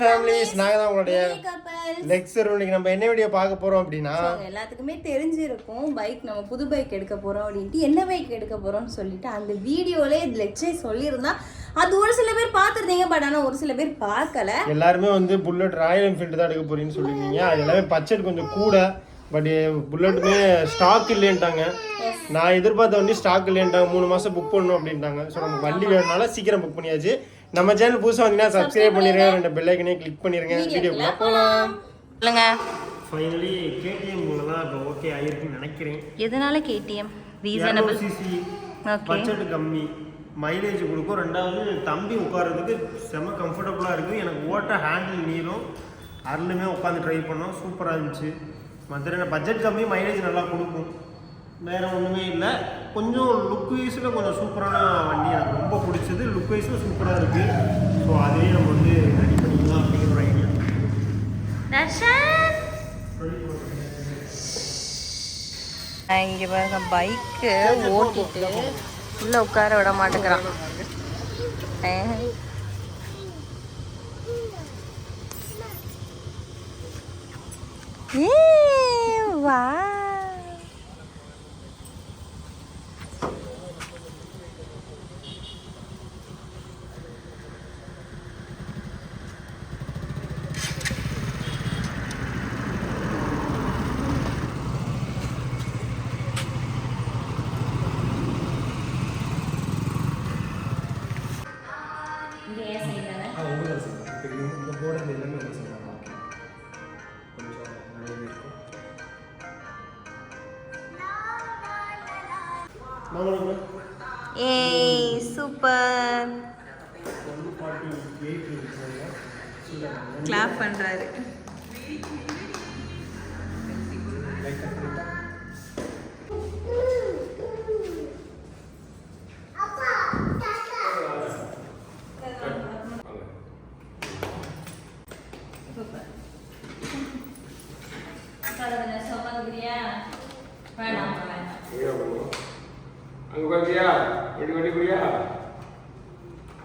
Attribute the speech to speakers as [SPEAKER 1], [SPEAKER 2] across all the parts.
[SPEAKER 1] Families நாங்க தான் உங்களுடைய. லெக்சர் இன்னைக்கு நம்ம என்ன வீடியோ பார்க்க போறோம் அப்படின்னா
[SPEAKER 2] எல்லாத்துக்குமே தெரிஞ்சிருக்கும் பைக் நம்ம புது பைக் எடுக்க போறோம் அப்படின்ட்டு என்ன பைக் எடுக்க போறோம்னு சொல்லிட்டு அந்த வீடியோலே லெக்சே சொல்லியிருந்தா. அது ஒரு சில பேர் பார்த்துருந்தீங்க பட் ஆனா ஒரு சில பேர் பார்க்கல.
[SPEAKER 1] எல்லாருமே வந்து புல்லட் ராயல் என்ஃபீல்டு தான் எடுக்க போறீங்கன்னு சொல்லியிருந்தீங்க. அது எல்லாமே பட்ஜெட் கொஞ்சம் கூட பட் புல்லட்டுமே ஸ்டாக் இல்லைன்ட்டாங்க. நான் எதிர்பார்த்த வண்டி ஸ்டாக் இல்லைன்ட்டாங்க. மூணு மாசம் புக் பண்ணணும் அப்படின்ட்டாங்க. ஸோ நமக்கு வண்டி வேணுனால சீக்கிரம் புக் பண்ணியாச்சு. நம்ம சேனல் புதுசாக வந்தீங்கன்னா சப்ஸ்கிரைப் பண்ணிருங்க. ரெண்டு பெல் ஐக்கனே கிளிக் பண்ணிருங்க. வீடியோக்குள்ள போகலாம்
[SPEAKER 2] சொல்லுங்க.
[SPEAKER 1] ஃபைனலி கேடிஎம் தான் இப்போ ஓகே ஆயிருக்குன்னு நினைக்கிறேன்.
[SPEAKER 2] எதனால கேடிஎம் ரீசனபிள்
[SPEAKER 1] சிசி பட்ஜெட் கம்மி. மைலேஜ் கொடுக்கும். ரெண்டாவது தம்பி உட்கார்றதுக்கு செம கம்ஃபர்டபுளாக இருக்குது. எனக்கு ஓட்ட ஹேண்டில் நீரும் அருளுமே உட்காந்து ட்ரை பண்ணோம். சூப்பராக இருந்துச்சு. மற்ற பட்ஜெட் கம்மி மைலேஜ் நல்லா கொடுக்கும். வேறு ஒன்றுமே இல்லை. கொஞ்சம் லுக் வைஸில் கொஞ்சம் சூப்பரான வண்டி எனக்கு ரொம்ப பிடிச்சது. லுக் வைஸில் சூப்பராக இருக்குது ஸோ அதுவே நம்ம வந்து ரெடி பண்ணிக்கலாம் அப்படிங்கிற ஒரு ஐடியா
[SPEAKER 2] இங்க பாருங்க பைக்கு ஓட்டிட்டு உள்ள உட்கார விட மாட்டேங்கிறான். வா. கிளாப் பண்றாரு.
[SPEAKER 3] அங்க பாத்தியா? வண்டி வண்டி போறியா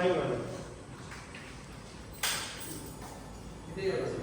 [SPEAKER 1] கொஞ்ச நாளைக்கு அப்புறம் வேற ஒன்று பார்த்துக்கலாம்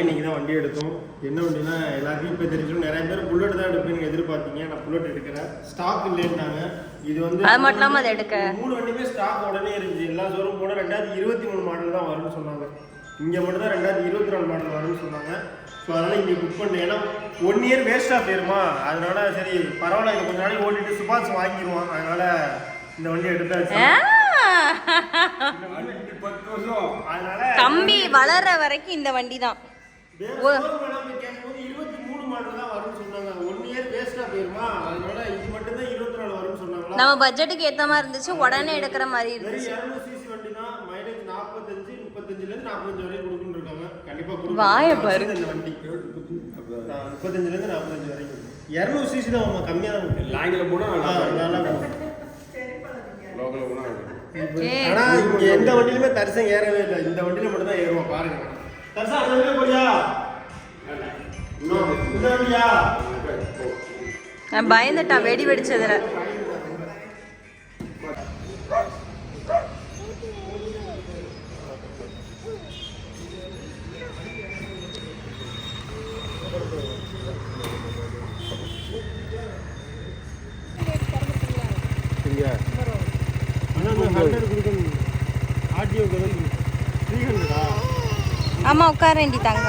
[SPEAKER 1] இன்னைக்கு தான் வண்டி எடுத்தோம். என்ன வண்டினா எல்லாத்தையும் இப்போ தெரிஞ்சும் நிறைய பேர் புல்லட் தான் எடுப்பேன்னு எதிர்பார்த்தீங்க. நான் புல்லட் எடுக்கிறேன். ஸ்டாக் இல்லைன்னாங்க. இது வந்து
[SPEAKER 2] அது மட்டும் இல்லாம அதை எடுக்க.
[SPEAKER 1] மூணு வண்டியுமே ஸ்டாக் உடனே இருந்துச்சு. எல்லா ஷோரூம் போட ரெண்டாயிரத்தி இருபத்தி மூணு மாடல் தான் வரும்னு சொன்னாங்க. இங்கே மட்டும் தான் ரெண்டாயிரத்தி இருபத்தி நாலு மாடல் வரும்னு சொன்னாங்க. ஸோ அதனால் இங்கே புக் பண்ணேன் ஏன்னா ஒன் இயர் வேஸ்ட்டாக போயிருமா? அதனால சரி பரவாயில்ல இது கொஞ்ச நாளைக்கு ஓட்டிட்டு சுபாஷ் வாங்கிடுவான். அதனால இந்த வண்டி எடுத்தாச்சு.
[SPEAKER 2] தம்பி வளர்ற வரைக்கும் இந்த வண்டி தான்
[SPEAKER 1] வேற
[SPEAKER 2] ஓ.
[SPEAKER 1] showroom ல போய் கேட்கும்போது 23 மாடல் தான் வரும்னு சொன்னாங்க. One year waste ஆ போயிருமா? அதனால இது மட்டும்தான் 24 வரும்னு சொன்னாங்களா?
[SPEAKER 2] நம்ம பட்ஜெட்டுக்கு ஏத்த மாதிரி இருந்துச்சு உடனே எடுக்கிற மாதிரி இருந்துச்சு
[SPEAKER 1] 200 cc வண்டி தான். mileage 45, 35 ல இருந்து 45 வரைக்கும் கொடுக்குன்னு இருக்காங்க. கண்டிப்பா கொடுக்கும்.
[SPEAKER 2] வாயை பாரு.
[SPEAKER 1] வச்சிருந்த இந்த வண்டி. நான் 35 ல இருந்து 45 வரைக்கும். 200 cc தான் ஆமா, கம்மியா தான்.
[SPEAKER 3] லாங்கில் போனால் நல்லா
[SPEAKER 1] நல்லா இருக்கும்.
[SPEAKER 3] லோக்கலில் போனால்.
[SPEAKER 1] ஆனா இங்க எந்த வண்டியிலுமே தரிசனம் ஏறவே இல்லை. இந்த வண்டியில மட்டும் தான் ஏறுவோம் பாருங்க. தரிசனம் அந்த வண்டியில போறியா?
[SPEAKER 2] பயந்துட்டான் வெடி வெடிச்சதுல
[SPEAKER 1] சரியா ஆனா நான் ஹண்ட்ரட் கொடுக்கணும் ஆர்டிஓக்கு வந்து த்ரீ ஹண்ட்ரடா
[SPEAKER 2] ஆமா உட்கார வேண்டி தாங்க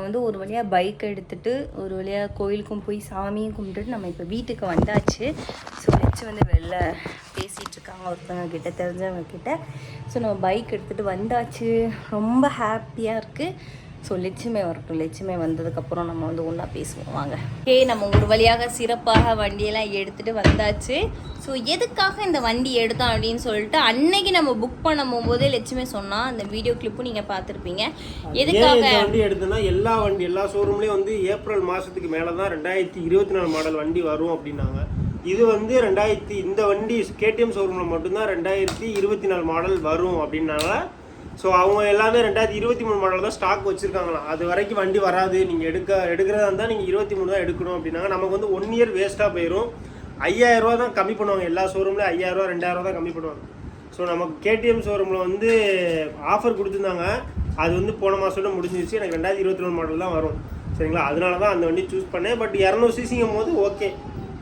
[SPEAKER 2] ஸோ வந்து ஒரு வழியாக பைக் எடுத்துட்டு ஒரு வழியாக கோயிலுக்கும் போய் சாமியும் கும்பிட்டுட்டு நம்ம இப்போ வீட்டுக்கு வந்தாச்சு. ஸோ வச்சு வந்து வெளில பேசிகிட்டு இருக்காங்க ஒருத்தவங்க கிட்ட தெரிஞ்சவங்க கிட்ட ஸோ நம்ம பைக் எடுத்துகிட்டு வந்தாச்சு. ரொம்ப ஹாப்பியாக இருக்குது ஸோ லட்சுமி வரட்டும் லட்சுமி வந்ததுக்கப்புறம் நம்ம வந்து ஒன்றா பேசுவோம். வாங்க. ஏ நம்ம ஒரு வழியாக சிறப்பாக வண்டியெல்லாம் எடுத்துகிட்டு வந்தாச்சு. ஸோ எதுக்காக இந்த வண்டி எடுத்தோம் அப்படின்னு சொல்லிட்டு அன்னைக்கு நம்ம புக் பண்ண போகும்போதே லட்சுமி சொன்னா அந்த வீடியோ கிளிப்பும் நீங்கள் பார்த்துருப்பீங்க. எதுக்காக?
[SPEAKER 1] வண்டி எடுத்தோம்னா எல்லா வண்டி எல்லா ஷோரூம்லயும் வந்து ஏப்ரல் மாசத்துக்கு மேல தான் ரெண்டாயிரத்தி இருபத்தி நாலு மாடல் வண்டி வரும் அப்படின்னாங்க. இது வந்து ரெண்டாயிரத்தி இந்த வண்டி கேடிஎம் ஷோரூம்ல மட்டும்தான் ரெண்டாயிரத்தி இருபத்தி நாலு மாடல் வரும் அப்படின்னால ஸோ அவங்க எல்லாமே ரெண்டாயிரத்தி இருபத்தி மூணு மாடல் தான் ஸ்டாக் வச்சுருக்காங்களாம். அது வரைக்கும் வண்டி வராது. நீங்கள் எடுக்க எடுக்கிறதா இருந்தால் நீங்கள் இருபத்தி மூணு தான் எடுக்கணும் அப்படின்னாங்க. நமக்கு வந்து ஒன் இயர் வேஸ்ட்டாக போயிடும் ஐயாயிரம் ரூபா தான் கம்மி பண்ணுவாங்க. எல்லா ஷோரூம்லேயும் ஐயாயிரரூவா ரெண்டாயிரரூவா ரெண்டாயிரம் ரூபா தான் கம்மி பண்ணுவாங்க. ஸோ நமக்கு கேடிஎம் ஷோரூமில் வந்து ஆஃபர் கொடுத்துருந்தாங்க. அது வந்து போன மாதத்தோட முடிஞ்சிருச்சு. எனக்கு ரெண்டாயிரத்தி இருபத்தி மூணு மாடல் தான் வரும். சரிங்களா? அதனால தான் அந்த வண்டி சூஸ் பண்ணேன். பட் இரநூறு சிசிங்கும் போது ஓகே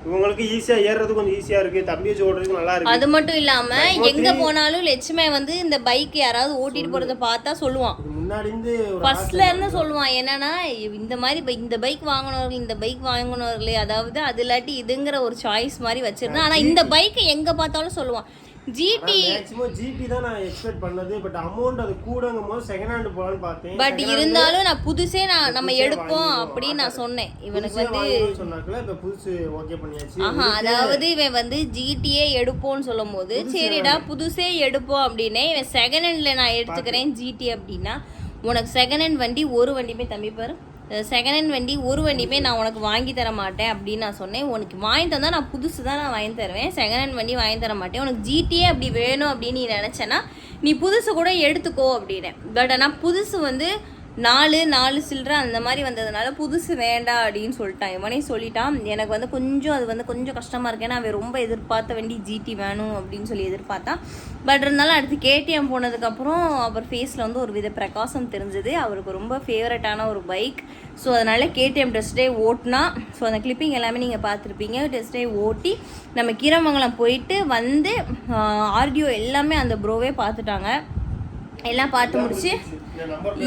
[SPEAKER 1] இவங்களுக்கு ஈஸியாக ஏறுறது கொஞ்சம் ஈஸியாக இருக்குது தம்பி வச்சு ஓடுறதுக்கு நல்லா இருக்கு.
[SPEAKER 2] அது மட்டும் இல்லாம எங்க போனாலும் லட்சுமி வந்து இந்த பைக் யாராவது ஓட்டிட்டு போறத பார்த்தா சொல்லுவான்.
[SPEAKER 1] முன்னாடி இருந்து
[SPEAKER 2] ஃபர்ஸ்ட்ல இருந்து சொல்லுவான். என்னன்னா இந்த மாதிரி இந்த பைக் வாங்கினவர்கள் இந்த பைக் வாங்கினவர்களே அதாவது அது இல்லாட்டி இதுங்கிற ஒரு சாய்ஸ் மாதிரி வச்சிருந்தான் ஆனா இந்த பைக் எங்க பார்த்தாலும் சொல்லுவான். ஜிடி
[SPEAKER 1] மேக்ஸிமம் ஜிடி தான் நான் எக்ஸ்பெக்ட் பண்ணது பட் அமௌண்ட் அது கூடங்கும் போது செகண்ட் ஹேண்ட் போலான்னு பார்த்தேன்
[SPEAKER 2] பட் இருந்தாலும் நான் புதுசே நான் நம்ம எடுப்போம். அப்படின்னு நான் சொன்னேன். இவனுக்கு வந்து
[SPEAKER 1] சொன்னாக்கல இப்ப புதுசு ஓகே பண்ணியாச்சு.
[SPEAKER 2] ஆஹா அதாவது இவன் வந்து ஜிடியே எடுப்போம்னு சொல்லும் போது சரிடா புதுசே எடுப்போம் அப்படின்னே இவன் செகண்ட் ஹேண்ட்ல நான் எடுத்துக்கிறேன் ஜிடி அப்படின்னா உனக்கு செகண்ட் ஹேண்ட் வண்டி ஒரு வண்டியுமே தம்பி பாரு. செகண்ட் ஹேண்ட் வண்டி ஒரு வண்டியுமே நான் உனக்கு வாங்கி தர மாட்டேன் அப்படின்னு நான் சொன்னேன். உனக்கு வாங்கி தந்தால் நான் புதுசு தான் நான் வாங்கி தருவேன். செகண்ட் ஹேண்ட் வண்டி வாங்கி தர மாட்டேன். உனக்கு ஜிடியே அப்படி வேணும் அப்படின்னு நீ நினச்சேன்னா நீ புதுசு கூட எடுத்துக்கோ அப்படின்னேன். பட் ஆனால் புதுசு வந்து நாலு நாலு சில்லற அந்த மாதிரி வந்ததுனால புதுசு வேண்டாம் அப்படின்னு சொல்லிட்டான். இவனே சொல்லிட்டான் எனக்கு வந்து கொஞ்சம் அது வந்து கொஞ்சம் கஷ்டமாக இருக்கு. ஏன்னா அவன் ரொம்ப எதிர்பார்த்த வண்டி ஜிடி வேணும் அப்படின்னு சொல்லி எதிர்பார்த்தான். பட் இருந்தாலும் அடுத்து கேடிஎம் போனதுக்கப்புறம் அவர் ஃபேஸில் வந்து ஒரு வித பிரகாசம் தெரிஞ்சது. அவருக்கு ரொம்ப ஃபேவரட்டான ஒரு பைக் ஸோ அதனால் கேடிஎம் டெஸ்ட் டே ஓட்டினா ஸோ அந்த கிளிப்பிங் எல்லாமே நீங்கள் பார்த்துருப்பீங்க. டெஸ்ட் டே ஓட்டி நம்ம கீரமங்கலம் போயிட்டு வந்து ஆர்டிஓ எல்லாமே அந்த ப்ரோவே பார்த்துட்டாங்க. எல்லாம் பார்த்து முடிச்சு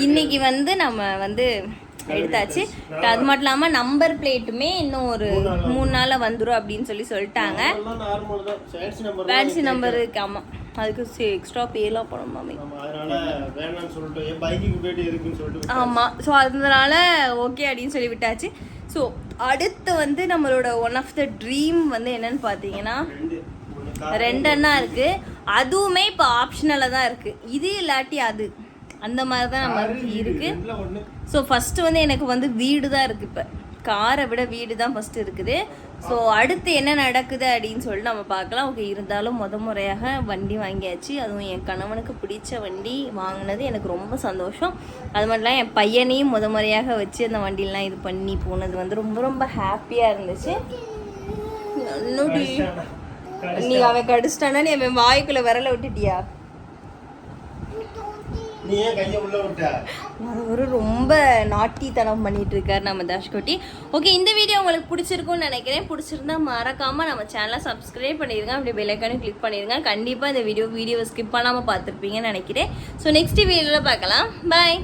[SPEAKER 2] இன்னைக்கு வந்து நம்ம வந்து எடுத்தாச்சு. அது மட்டும் இல்லாமல் நம்பர் பிளேட்டுமே இன்னும் ஒரு மூணு நாளில் வந்துடும் அப்படின்னு சொல்லி சொல்லிட்டாங்க.
[SPEAKER 1] நார்மல் தான் ஃபேன்சி நம்பர்
[SPEAKER 2] ஃபேன்சி நம்பர் இருக்கு ஆமாம் அதுக்கு எக்ஸ்ட்ரா பேலாம் பண்ணணும் மாமி ஆமாம் ஸோ அதனால ஓகே அப்படின்னு சொல்லி விட்டாச்சு. ஸோ அடுத்து வந்து நம்மளோட ஒன் ஆஃப் த ட்ரீம் வந்து என்னன்னு பார்த்தீங்கன்னா
[SPEAKER 1] ரெண்டு. ஒண்ணு car,
[SPEAKER 2] ரெண்டெண்ணா இருக்கு. அதுவுமே இப்போ ஆப்ஷனலாக தான் இருக்கு. இது இல்லாட்டி அது. அந்த மாதிரி தான் நமக்கு
[SPEAKER 1] வீடு,
[SPEAKER 2] இருக்கு.
[SPEAKER 1] ரெண்டுல ஒண்ணு.
[SPEAKER 2] ஸோ ஃபஸ்ட்டு வந்து எனக்கு வந்து வீடு தான் இருக்குது இப்போ. காரை விட வீடு தான் ஃபஸ்ட்டு இருக்குது. ஸோ அடுத்து என்ன நடக்குது அப்படின்னு சொல்லிட்டு நம்ம பார்க்கலாம். ஓகே இருந்தாலும் முத முறையாக வண்டி வாங்கியாச்சு. அதுவும் என் கணவனுக்கு பிடிச்ச வண்டி வாங்கினது எனக்கு ரொம்ப சந்தோஷம். அது மட்டும் இல்லாமல் என் பையனையும் முத முறையாக வச்சு அந்த வண்டியெலாம் இது பண்ணி போனது வந்து ரொம்ப ரொம்ப ஹாப்பியாக இருந்துச்சு. இன்னொரு நீ அவன் கடிச்சிட்டானா நீ அவன் வாய்க்குள்ள விரல விட்டுட்டியா?
[SPEAKER 1] நீ ஏன் கையை உள்ள விட்ட?
[SPEAKER 2] அவரு ரொம்ப நாட்டித்தனம் பண்ணிட்டு இருக்காரு நம்ம தாஷ்கோட்டி ஓகே இந்த வீடியோ உங்களுக்கு பிடிச்சிருக்கும்னு நினைக்கிறேன். பிடிச்சிருந்தா மறக்காம நம்ம சேனலை சப்ஸ்கிரைப் பண்ணிருங்க. அப்படி பெல்லைக்கானு கிளிக் பண்ணிருங்க. கண்டிப்பா இந்த வீடியோ வீடியோவை ஸ்கிப் பண்ணாம பார்த்துருப்பீங்கன்னு நினைக்கிறேன். ஸோ நெக்ஸ்ட் வீடியோவில் பார்க்கலாம். பாய்